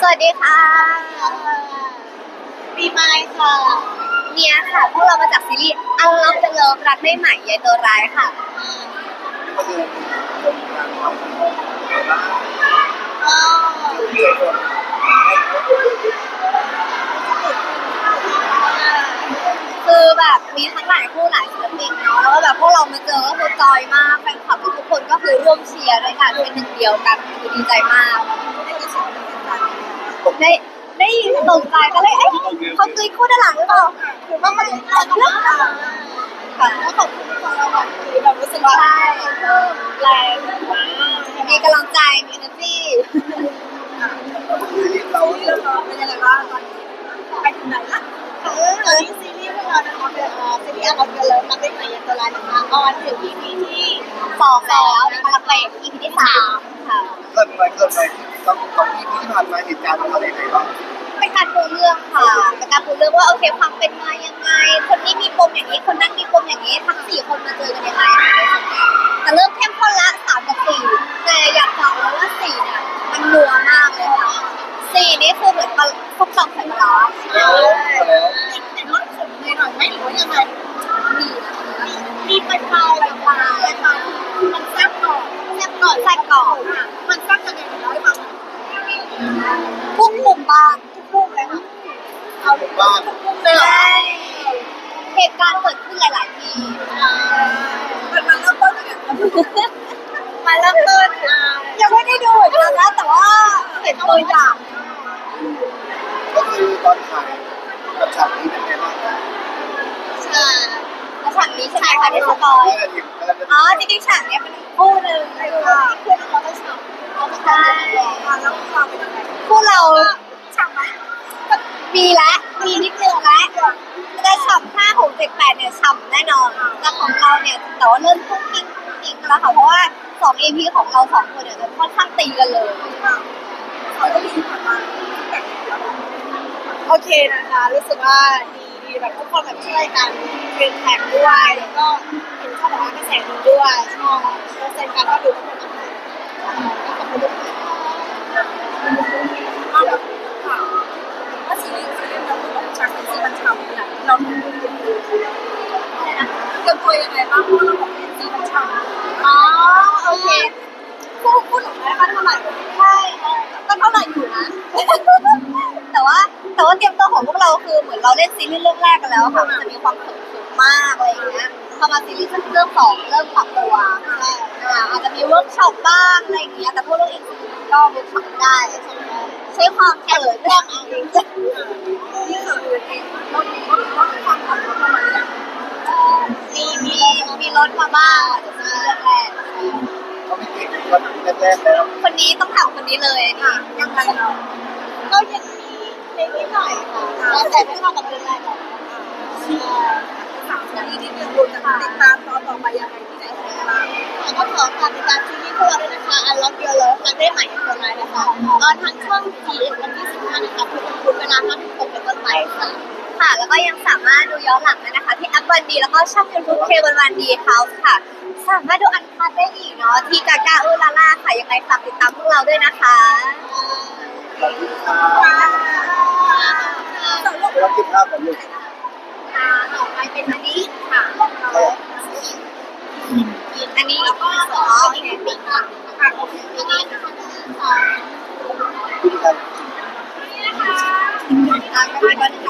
สวัสดีค่ะปีไม้ค่ะเนี่ยค่ะ พวกเรามาจากซีรีส์อันล็อกเดอะเลิฟรักได้ใหม่ยายตัวร้ายค่ะคือคนกลางความสัมพันธ์บ้างก็เกี่ยวกับคือแบบมีทั้งหลายคู่หลายศิลปินเนาะแล้วก็แบบพวกเรามาเจอก็คือจอยมากแฟนคลับทุกคนก็คือร่วมเชียร์ด้วยกันเป็นหนึ่งเดียวกันคือดีใจมาก ได้ได้ยินตกใจก็เลยเอ๊ะเขากรีดคู่ด้านหลังหรือเปล่าหรือว่ามันเราเลือกค่ะแล้วขอบคุณที่เราแบบคือแบบรู้สึกว่าใช่แรงมากมีกำลังใจมี energy ซีรีส์เราเรื่องเราเป็นยังไงบ้างตอนนี้ไปถึงไหนละเอตอนอนี้ซีรีส์ พวกเรานะคะเป็นเอ่อซีรีส์อันออนเกลิฟรักได้ใหม่ยันตัวร้ายนะคะออนถึง EP ที่สองแล้วกำลังไป EP ที่สามค่ะเกิดไปเกิดไปต้องต้องที่ที่ผ่านมาเหตุการณ์อะไรไหนบ้างเป็นการปูเรื่องค่ะเป็นการปูเรื่องว่าโอเคความเป็นมายังไง คนนี้มีปมอย่างนี้ คนนั้นมีปมอย่างนี้ ทั้งสี่คนมาเจอกันยังไงแต่เริ่มเข้มข้นละสามกับสี่แต่อยากบอกแล้วว่าสี่เนี่ยมันนัวมากเลยค่ะสี่นี่คือเหมือนปลาส้มตำใส่ปลา หน่อยไหมหรือว่ายังไงมีมีปลายปลายปลายปลายปลายปลายมันแซ่บก่อนแซ่บก่อนไส้กรอกอะมันแซ่บยังไงเดี๋ยวเล่าให้ฟังหน่อยกุ้งหมุมบ้านทุกลูกเลยค่ะเอาบ้านทุกลูกเลยเหรอใช่เหตุการณ์เกิดขึ้นหลายๆที่มันมันเริ่มต้นยังไงมาเริ่มต้นอ่ายังไม่ได้ดูเหมือนกันนะแต่ว่าเห็นตัวอย่างก็คือตอนถ่ายกับฉากนี้เป็นไงบ้าง แล้วฉากนี้ใช่ไหมคะที่สปอยอ๋อจริงๆฉากเนี้ยเป็นอีกคู่หนึ่งคือคือเราได้ฉากเราจะใช่มาแล้วเราเป็นยังไงคู่เราฉากไหมมีแล้วมีนิดนึงล้วแต่ฉ่ำห้าหกเจ็ดแปดเนี่ยฉ่ำแน่นอนแต่ของเราเนี่ยแต่ว่าเริ่มพุ่งกิ้งพุ่งกิ้งแล้วค่ะเพราะว่าสอง EP ของเราสองคนเนี่ยจะค่อนข้างตีกันเลยเขาก็มีผ่านมาโอเคนะคะรู้สึกว่าดี แบบทุกคนแบบช่วยกันเป็นแท็กด้วย แล้วก็เห็นเขาบอกว่ากระแสดีด้วยชอบแล้วเซ็นกันก็ดูทุกคนก็ขอบคุณทุกคนเอาแบบค่ะว่าซีรีส์ซีรีส์เราคือแบบฉากเป็นซีมันฉ่ำขนาดเราทำดูดูเตรียมตัวยังไงบ้างเพราะเราบอกเป็นซีมันฉ่ำ อ๋อโอเค คู่คู่หนูได้ค่าเท่าไหร่ ใช่ก็เท่าไหร่อยู่นะ แต่ว่าแต่ว่าเตรียมตัวของพวกเรา คือเหมือนเราเล่นซีรีส์เรื่องแรกกันแล้วค่ะมันจะมีความเขินๆมากอะไรอย่างเงี้ยพอมาซีรีส์เรื่องสองเริ่มปรับตัวอ่าอาจจะมีเวิร์กช็อปบ้างอะไรอย่างเงี้ยแต่พวกเราเองก็เวิร์กช็อปได้ใช้ความเขินเรื่องเอาเองนี่คือลดลดลดความผ่อนลดลงมาเลยมีมีมีรถมาบ้างอาจจะซีรีส์เรื่องแรกเขาไม่เก่งวันแรกๆแล้วคนนี้ต้องถามคนนี้เลยอันนี้ยังไงเนาะก็ยังมีเล็กนิดหน่อยค่ะแต่ไม่เท่ากับเดือนแรกถามซีรีส์ที่เดือนคุณจะติดตามตอนต่อไปยังไงที่ไหนยังไงบ้างก็ขอฝากติดตามซีรีส์พวกเราด้วยนะคะ Unlock Your Love รักได้ใหม่ในตัวร้นะคะตอนทางช่อง GM วันที่15นะคะทุกวันพุธเวลา5ทุ่มเป็นต้นไปค่ะค่ะแล้วก็ยังสามารถดูย้อนหลังได้นะคะ ที่แอปวันดีแล้วก็ช่องยูทูบเควันวันดีเฮาส์ค่ะ สามารถดูอันคัดได้อีกเนาะที่กากาอูลาล่าค่ะยังไงฝากติดตามพวกเราด้วยนะคะขอบคุณค่ะเรากินข้าวกันอยู่ ค่ะต่อไป เป็นอันนี้ค่ะอันนี้แล้วก็อ๋อโอเคปิดค่ะค่ะอันนี้นะคะกินกันตามกันไปก่อนนะคะ